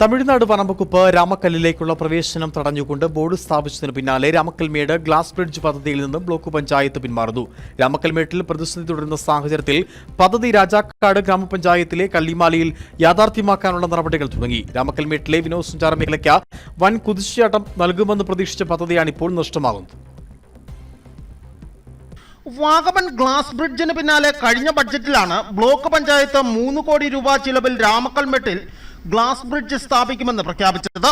തമിഴ്നാട് പറമ്പക്കുപ്പ് രാമക്കല്ലിലേക്കുള്ള പ്രവേശനം തടഞ്ഞുകൊണ്ട് ബോർഡ് സ്ഥാപിച്ചതിന് പിന്നാലെ Ramakkalmedu glass bridge പദ്ധതിയിൽ നിന്നും ബ്ലോക്ക് പഞ്ചായത്ത് പിന്മാറുന്നു. രാമക്കൽമേട്ടിൽ പ്രതിസന്ധി തുടരുന്ന സാഹചര്യത്തിൽ പദ്ധതി രാജാക്കാട് ഗ്രാമപഞ്ചായത്തിലെ കള്ളിമാലയിൽ യാഥാർത്ഥ്യമാക്കാനുള്ള നടപടികൾ തുടങ്ങി. രാമക്കൽമേട്ടിലെ വിനോദസഞ്ചാര മേഖലയ്ക്ക് വൻ കുതിച്ചുചാട്ടം നൽകുമെന്ന് പ്രതീക്ഷിച്ച പദ്ധതിയാണ് ഇപ്പോൾ നഷ്ടമാകുന്നത്. വാഗമൺ ഗ്ലാസ് ബ്രിഡ്ജിന് പിന്നാലെ കഴിഞ്ഞ ബഡ്ജറ്റിലാണ് ബ്ലോക്ക് പഞ്ചായത്ത് മൂന്ന് കോടി രൂപ ചിലവിൽ രാമക്കൽമെട്ടിൽ ഗ്ലാസ് ബ്രിഡ്ജ് സ്ഥാപിക്കുമെന്ന് പ്രഖ്യാപിച്ചത്.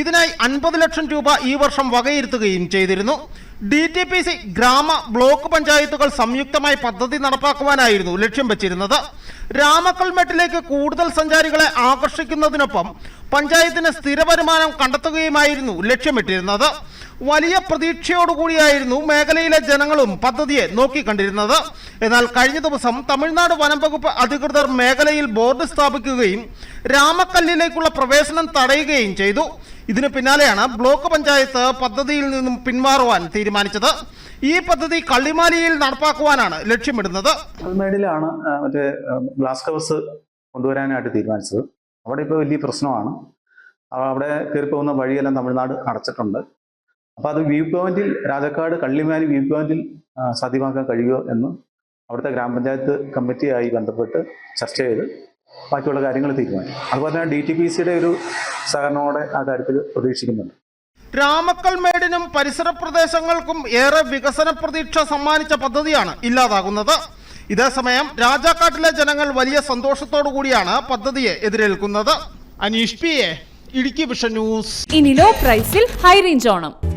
ഇതിനായി അൻപത് ലക്ഷം രൂപ ഈ വർഷം വകയിരുത്തുകയും ചെയ്തിരുന്നു. ഡി ടി പി സി ഗ്രാമ ബ്ലോക്ക് പഞ്ചായത്തുകൾ സംയുക്തമായി പദ്ധതി നടപ്പാക്കുവാനായിരുന്നു ലക്ഷ്യം വെച്ചിരുന്നത്. രാമക്കൽമെട്ടിലേക്ക് കൂടുതൽ സഞ്ചാരികളെ ആകർഷിക്കുന്നതിനൊപ്പം പഞ്ചായത്തിന് സ്ഥിര വരുമാനം കണ്ടെത്തുകയുമായിരുന്നു ലക്ഷ്യമിട്ടിരുന്നത്. വലിയ പ്രതീക്ഷയോടുകൂടിയായിരുന്നു മേഖലയിലെ ജനങ്ങളും പദ്ധതിയെ നോക്കിക്കണ്ടിരുന്നത്. എന്നാൽ കഴിഞ്ഞ ദിവസം തമിഴ്നാട് വനം വകുപ്പ് അധികൃതർ മേഖലയിൽ ബോർഡ് സ്ഥാപിക്കുകയും രാമക്കല്ലിലേക്കുള്ള പ്രവേശനം തടയുകയും ചെയ്തു. ഇതിനു പിന്നാലെയാണ് ബ്ലോക്ക് പഞ്ചായത്ത് പദ്ധതിയിൽ നിന്നും പിന്മാറുവാൻ തീരുമാനിച്ചത്. ഈ പദ്ധതി കള്ളിമാലിയിൽ നടപ്പാക്കുവാനാണ് ലക്ഷ്യമിടുന്നത്. ആ, മറ്റേ ഗ്ലാസ് ഹൗസ് കൊണ്ടുവരാനായിട്ട് തീരുമാനിച്ചത്. അവിടെ ഇപ്പോൾ വലിയ പ്രശ്നമാണ്. അവിടെ കയറി പോകുന്ന വഴിയെല്ലാം തമിഴ്നാട് അടച്ചിട്ടുണ്ട്. അപ്പോൾ അത് വ്യൂ പോയിന്റിൽ രാജക്കാട് കള്ളിമാലി വ്യൂ പോയിന്റിൽ സാധ്യമാക്കാൻ കഴിയുമോ എന്ന് അവിടുത്തെ ഗ്രാമപഞ്ചായത്ത് കമ്മിറ്റിയായി ബന്ധപ്പെട്ട് ചർച്ച ചെയ്ത് ബാക്കിയുള്ള കാര്യങ്ങൾ തീരുമാനിക്കും. അതുപോലെ തന്നെ ഡി ടി പി സിയുടെ ഒരു സഹകരണത്തോടെ ആ കാര്യത്തിൽ പ്രതീക്ഷിക്കുന്നുണ്ട്. രാമക്കൽമേടിനും പരിസര പ്രദേശങ്ങൾക്കും ഏറെ വികസന പ്രതീക്ഷ സമ്മാനിച്ച പദ്ധതിയാണ് ഇല്ലാതാകുന്നത്. ഇതേസമയം രാജാക്കാട്ടിലെ ജനങ്ങൾ വലിയ സന്തോഷത്തോടു കൂടിയാണ് പദ്ധതിയെ എതിരേൽക്കുന്നത്. Aneesh P A Idukki vision news. ഇനി ലോ പ്രൈസിൽ ഹൈ റേഞ്ച് ഓണം.